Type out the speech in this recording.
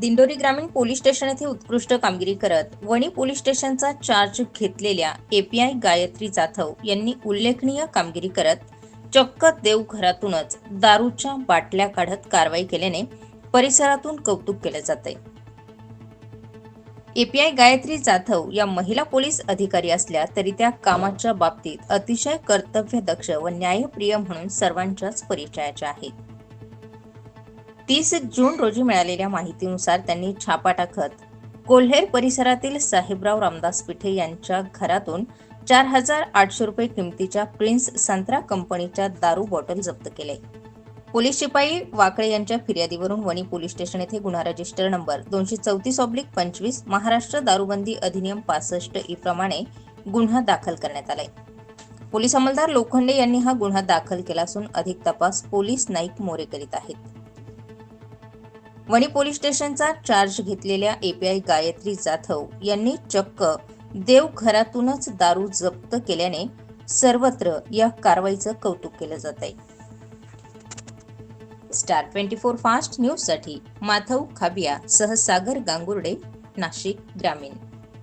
दिंडोरी ग्रामीण police station येथे उत्कृष्ट कामगिरी करत वणी पोलीस स्टेशनचा चार्ज घेतलेल्या एपीआय गायत्री जाधव यांनी उल्लेखनीय कामगिरी करत चक्क देवघरातूनच दारूच्या बाटल्या काढत कारवाई केल्याने परिसरातून कौतुक केले जाते एपीआय गायत्री जाधव या महिला पोलीस अधिकारी असल्या तरी त्या कामाच्या बाबतीत अतिशय कर्तव्यदक्ष व न्यायप्रिय म्हणून सर्वांच्याच परिचयाच्या आहेत. तीस जून रोजी मिळालेल्या माहितीनुसार त्यांनी छापा टाकत कोल्हेर परिसरातील साहेबराव रामदास पिठे यांच्या घरातून चार हजार आठशे रुपये किमतीच्या प्रिन्स संत्रा कंपनीच्या दारू बॉटल जप्त केले. पोलीस शिपाई वाकळे यांच्या फिर्यादीवरून वणी पोलीस स्टेशन येथे गुन्हा रजिस्टर नंबर दोनशे चौतीस ऑब्लिक पंचवीस महाराष्ट्र दारूबंदी अधिनियम पासष्ट ई प्रमाणे गुन्हा दाखल करण्यात आलाय. पोलीस अंमलदार लोखंडे यांनी हा गुन्हा दाखल केला असून अधिक तपास पोलीस नाईक मोरे करीत आहेत. वणी पोलीस स्टेशनचा चार्ज घेतलेल्या एपीआय गायत्री जाधव यांनी चक्क देवघरातूनच दारू जप्त केल्याने सर्वत्र या कारवाईचं कौतुक केलं जात आहे स्टार ट्वेंटी फोर फास्ट न्यूजसाठी माधव खाबिया सह सागर गांगुर्डे नाशिक ग्रामीण.